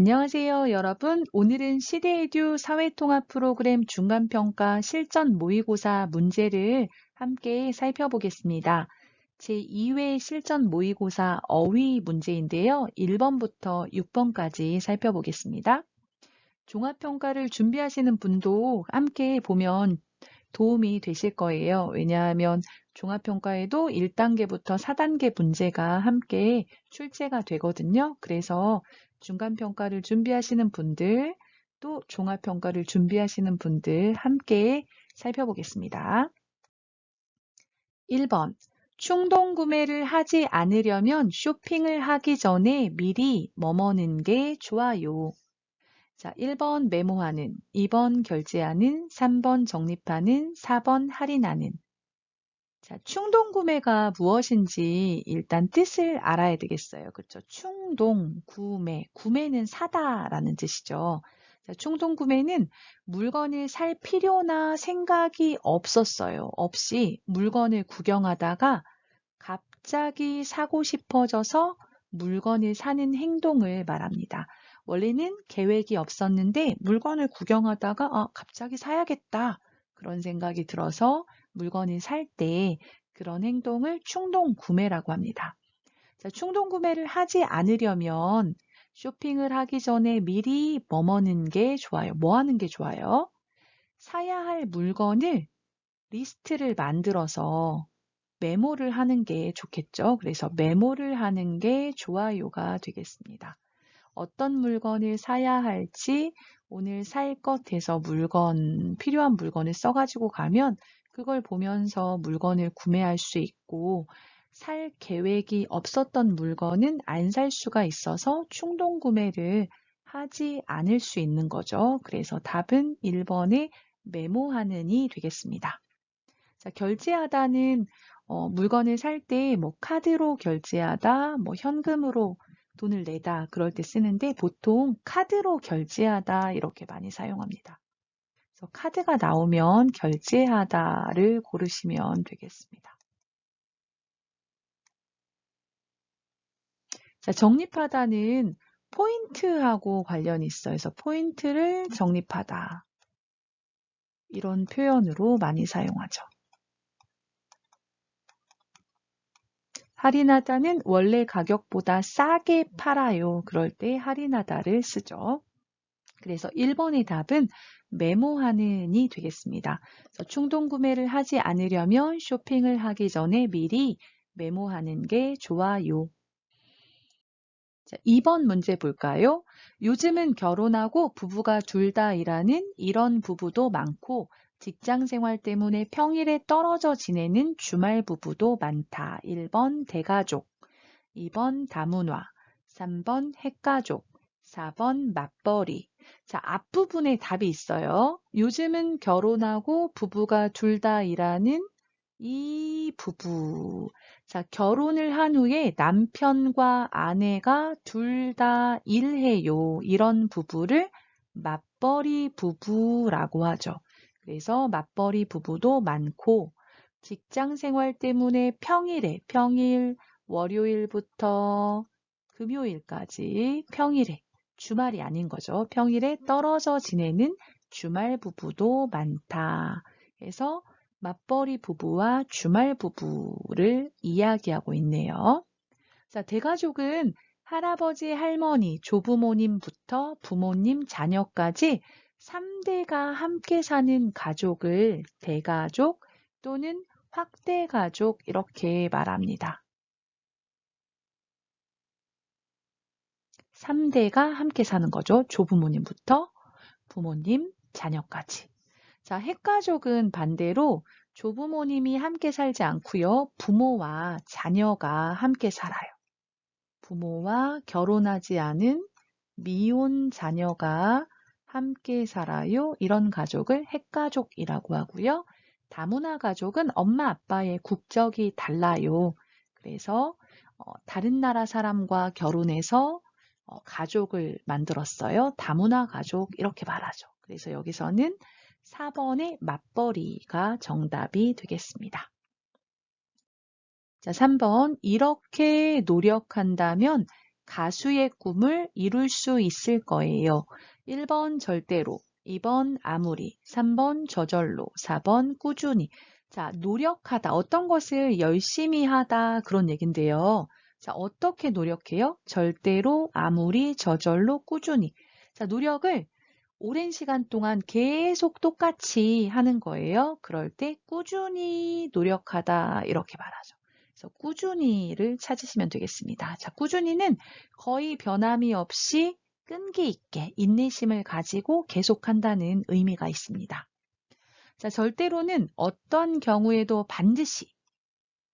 안녕하세요, 여러분. 오늘은 시대에듀 사회통합 프로그램 중간평가 실전 모의고사 문제를 함께 살펴보겠습니다. 제2회 실전 모의고사 어휘 문제인데요. 1번부터 6번까지 살펴보겠습니다. 종합평가를 준비하시는 분도 함께 보면 도움이 되실 거예요. 왜냐하면 종합평가에도 1단계부터 4단계 문제가 함께 출제가 되거든요. 그래서 중간평가를 준비하시는 분들, 또 종합평가를 준비하시는 분들 함께 살펴보겠습니다. 1번. 충동 구매를 하지 않으려면 쇼핑을 하기 전에 미리 머머는 게 좋아요. 자, 1번 메모하는, 2번 결제하는, 3번 적립하는, 4번 할인하는. 자, 충동 구매가 무엇인지 일단 뜻을 알아야 되겠어요. 그렇죠? 충동 구매, 구매는 사다라는 뜻이죠. 자, 충동 구매는 물건을 살 필요나 생각이 없었어요. 없이 물건을 구경하다가 갑자기 사고 싶어져서 물건을 사는 행동을 말합니다. 원래는 계획이 없었는데 물건을 구경하다가 아, 갑자기 사야겠다. 그런 생각이 들어서 물건을 살 때 그런 행동을 충동 구매라고 합니다. 자, 충동 구매를 하지 않으려면 쇼핑을 하기 전에 미리 머무는 게 좋아요. 뭐 하는 게 좋아요? 사야 할 물건을 리스트를 만들어서 메모를 하는 게 좋겠죠. 그래서 메모를 하는 게 좋아요가 되겠습니다. 어떤 물건을 사야 할지 오늘 살 것에서 물건, 필요한 물건을 써가지고 가면 그걸 보면서 물건을 구매할 수 있고 살 계획이 없었던 물건은 안 살 수가 있어서 충동 구매를 하지 않을 수 있는 거죠. 그래서 답은 1번의 메모하는이 되겠습니다. 자, 결제하다는 어, 물건을 살 때 뭐 카드로 결제하다, 뭐 현금으로 돈을 내다 그럴 때 쓰는데 보통 카드로 결제하다 이렇게 많이 사용합니다. 그래서 카드가 나오면 결제하다를 고르시면 되겠습니다. 자, 적립하다는 포인트하고 관련이 있어요. 그래서 포인트를 적립하다. 이런 표현으로 많이 사용하죠. 할인하다는 원래 가격보다 싸게 팔아요. 그럴 때 할인하다를 쓰죠. 그래서 1번의 답은 메모하는이 되겠습니다. 충동 구매를 하지 않으려면 쇼핑을 하기 전에 미리 메모하는 게 좋아요. 자, 2번 문제 볼까요? 요즘은 결혼하고 부부가 둘 다 일하는 이런 부부도 많고 직장 생활 때문에 평일에 떨어져 지내는 주말 부부도 많다. 1번 대가족, 2번 다문화, 3번 핵가족, 4번 맞벌이. 자, 앞부분에 답이 있어요. 요즘은 결혼하고 부부가 둘 다 일하는 이 부부. 자, 결혼을 한 후에 남편과 아내가 둘 다 일해요. 이런 부부를 맞벌이 부부라고 하죠. 그래서 맞벌이 부부도 많고 직장 생활 때문에 평일에 평일 월요일부터 금요일까지 평일에 주말이 아닌 거죠. 평일에 떨어져 지내는 주말 부부도 많다. 그래서 맞벌이 부부와 주말 부부를 이야기하고 있네요. 자, 대가족은 할아버지, 할머니, 조부모님부터 부모님, 자녀까지 3대가 함께 사는 가족을 대가족 또는 확대 가족 이렇게 말합니다. 3대가 함께 사는 거죠. 조부모님부터 부모님, 자녀까지. 자, 핵가족은 반대로 조부모님이 함께 살지 않고요. 부모와 자녀가 함께 살아요. 부모와 결혼하지 않은 미혼 자녀가 함께 살아요. 이런 가족을 핵가족이라고 하고요. 다문화 가족은 엄마 아빠의 국적이 달라요. 그래서 어, 다른 나라 사람과 결혼해서 어, 가족을 만들었어요. 다문화 가족 이렇게 말하죠. 그래서 여기서는 4번의 맞벌이가 정답이 되겠습니다. 자, 3번 이렇게 노력한다면 가수의 꿈을 이룰 수 있을 거예요. 1번 절대로, 2번 아무리, 3번 저절로, 4번 꾸준히. 자, 노력하다. 어떤 것을 열심히 하다. 그런 얘긴데요. 자, 어떻게 노력해요? 절대로, 아무리, 저절로, 꾸준히. 자, 노력을 오랜 시간 동안 계속 똑같이 하는 거예요. 그럴 때 꾸준히 노력하다. 이렇게 말하죠. 그래서 꾸준히를 찾으시면 되겠습니다. 자, 꾸준히는 거의 변함이 없이 끈기 있게 인내심을 가지고 계속한다는 의미가 있습니다. 자, 절대로는 어떤 경우에도 반드시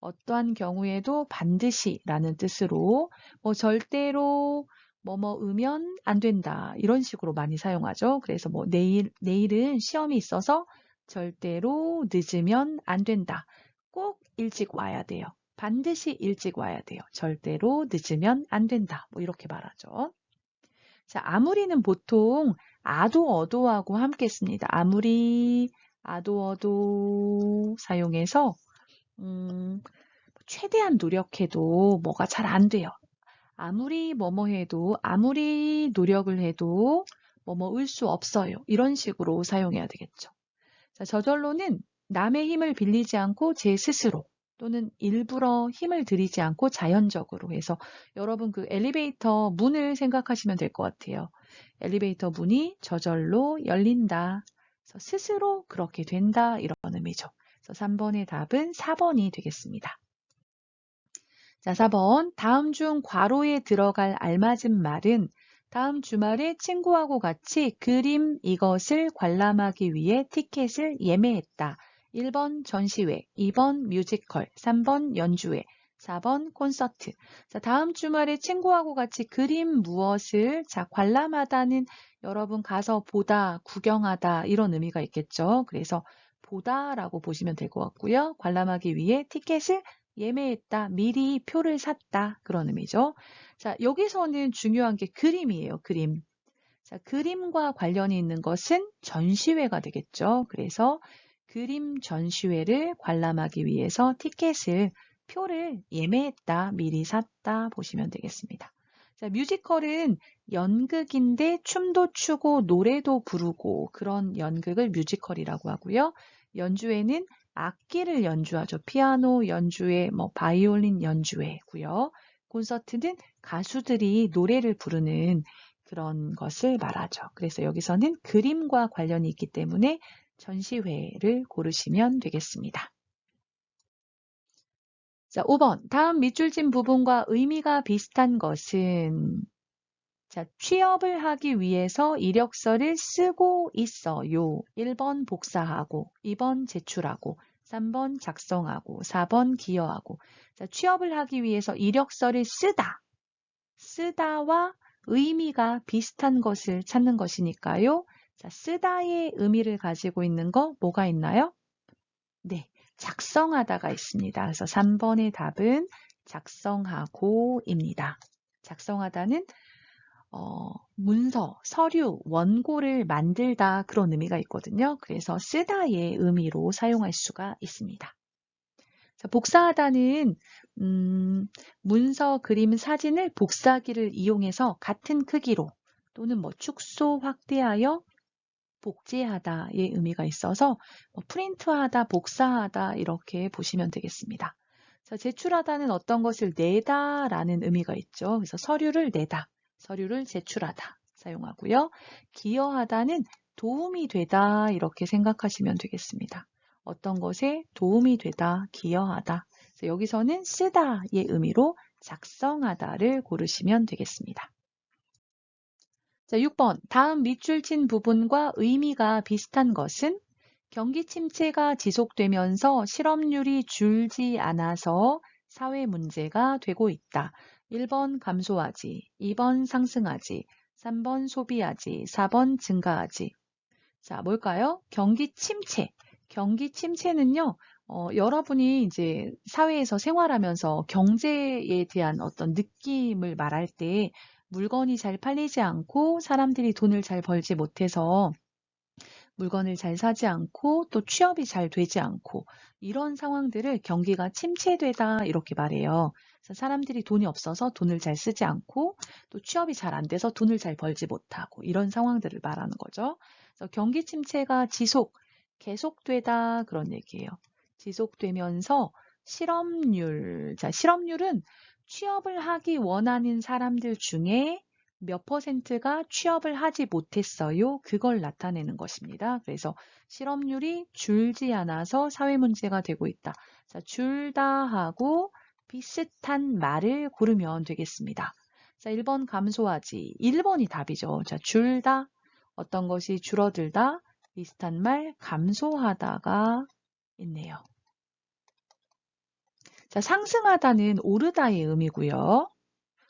어떠한 경우에도 반드시라는 뜻으로 뭐 절대로 뭐뭐 으면 안 된다 이런 식으로 많이 사용하죠. 그래서 뭐 내일 내일은 시험이 있어서 절대로 늦으면 안 된다. 꼭 일찍 와야 돼요. 반드시 일찍 와야 돼요. 절대로 늦으면 안 된다. 뭐 이렇게 말하죠. 자, 아무리는 보통 아도 어도하고 함께 씁니다. 아무리 아도 어도 사용해서 음, 최대한 노력해도 뭐가 잘 안 돼요. 아무리 뭐뭐 해도 아무리 노력을 해도 뭐뭐 을 수 없어요. 이런 식으로 사용해야 되겠죠. 자, 저절로는 남의 힘을 빌리지 않고 제 스스로 또는 일부러 힘을 들이지 않고 자연적으로 해서 여러분 그 엘리베이터 문을 생각하시면 될 것 같아요. 엘리베이터 문이 저절로 열린다. 스스로 그렇게 된다 이런 의미죠. 그래서 3번의 답은 4번이 되겠습니다. 자, 4번. 다음 중 괄호에 들어갈 알맞은 말은 다음 주말에 친구하고 같이 그림 이것을 관람하기 위해 티켓을 예매했다. 1번 전시회, 2번 뮤지컬, 3번 연주회, 4번 콘서트. 자, 다음 주말에 친구하고 같이 그림 무엇을 자, 관람하다는 여러분 가서 보다, 구경하다 이런 의미가 있겠죠. 그래서 보다라고 보시면 될 것 같고요. 관람하기 위해 티켓을 예매했다, 미리 표를 샀다 그런 의미죠. 자, 여기서는 중요한 게 그림이에요. 그림. 자, 그림과 관련이 있는 것은 전시회가 되겠죠. 그래서 그림 전시회를 관람하기 위해서 티켓을 표를 예매했다, 미리 샀다 보시면 되겠습니다. 자, 뮤지컬은 연극인데 춤도 추고 노래도 부르고 그런 연극을 뮤지컬이라고 하고요. 연주회는 악기를 연주하죠. 피아노 연주회, 뭐 바이올린 연주회고요. 콘서트는 가수들이 노래를 부르는 그런 것을 말하죠. 그래서 여기서는 그림과 관련이 있기 때문에 전시회를 고르시면 되겠습니다. 자, 5번. 다음 밑줄 진 부분과 의미가 비슷한 것은 자, 취업을 하기 위해서 이력서를 쓰고 있어요. 1번 복사하고, 2번 제출하고, 3번 작성하고, 4번 기여하고. 자, 취업을 하기 위해서 이력서를 쓰다. 쓰다와 의미가 비슷한 것을 찾는 것이니까요. 자, 쓰다의 의미를 가지고 있는 거 뭐가 있나요? 네, 작성하다가 있습니다. 그래서 3번의 답은 작성하고입니다. 작성하다는 어, 문서, 서류, 원고를 만들다 그런 의미가 있거든요. 그래서 쓰다의 의미로 사용할 수가 있습니다. 자, 복사하다는 음, 문서, 그림, 사진을 복사기를 이용해서 같은 크기로 또는 뭐 축소, 확대하여 복제하다의 의미가 있어서 뭐 프린트하다, 복사하다 이렇게 보시면 되겠습니다. 자, 제출하다는 어떤 것을 내다라는 의미가 있죠. 그래서 서류를 내다. 서류를 제출하다 사용하고요. 기여하다는 도움이 되다 이렇게 생각하시면 되겠습니다. 어떤 것에 도움이 되다, 기여하다. 여기서는 쓰다의 의미로 작성하다를 고르시면 되겠습니다. 자, 6번. 다음 밑줄 친 부분과 의미가 비슷한 것은 경기 침체가 지속되면서 실업률이 줄지 않아서 사회 문제가 되고 있다. 1번 감소하지, 2번 상승하지, 3번 소비하지, 4번 증가하지. 자, 뭘까요? 경기 침체. 경기 침체는요, 어, 여러분이 이제 사회에서 생활하면서 경제에 대한 어떤 느낌을 말할 때 물건이 잘 팔리지 않고 사람들이 돈을 잘 벌지 못해서 물건을 잘 사지 않고 또 취업이 잘 되지 않고 이런 상황들을 경기가 침체되다 이렇게 말해요. 사람들이 돈이 없어서 돈을 잘 쓰지 않고 또 취업이 잘 안 돼서 돈을 잘 벌지 못하고 이런 상황들을 말하는 거죠. 그래서 경기 침체가 지속, 계속되다 그런 얘기예요. 지속되면서 실업률, 자, 실업률은 취업을 하기 원하는 사람들 중에 몇 퍼센트가 취업을 하지 못했어요. 그걸 나타내는 것입니다. 그래서 실업률이 줄지 않아서 사회 문제가 되고 있다. 자, 줄다 하고 비슷한 말을 고르면 되겠습니다. 자, 1번 감소하지. 1번이 답이죠. 자, 줄다. 어떤 것이 줄어들다. 비슷한 말 감소하다가 있네요. 자, 상승하다는 오르다의 의미고요.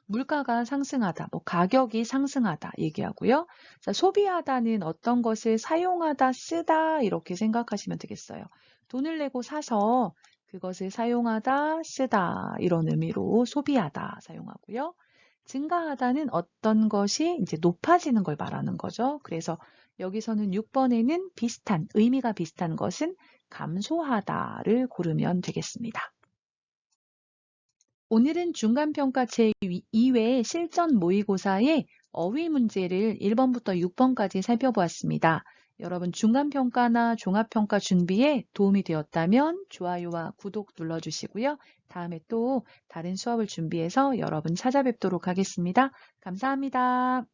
물가가 상승하다, 뭐 가격이 상승하다 얘기하고요. 자, 소비하다는 어떤 것을 사용하다, 쓰다 이렇게 생각하시면 되겠어요. 돈을 내고 사서 그것을 사용하다, 쓰다 이런 의미로 소비하다 사용하고요. 증가하다는 어떤 것이 이제 높아지는 걸 말하는 거죠. 그래서 여기서는 6번에는 비슷한, 의미가 비슷한 것은 감소하다를 고르면 되겠습니다. 오늘은 중간평가 제2회 실전 모의고사의 어휘 문제를 1번부터 6번까지 살펴보았습니다. 여러분 중간평가나 종합평가 준비에 도움이 되었다면 좋아요와 구독 눌러주시고요. 다음에 또 다른 수업을 준비해서 여러분 찾아뵙도록 하겠습니다. 감사합니다.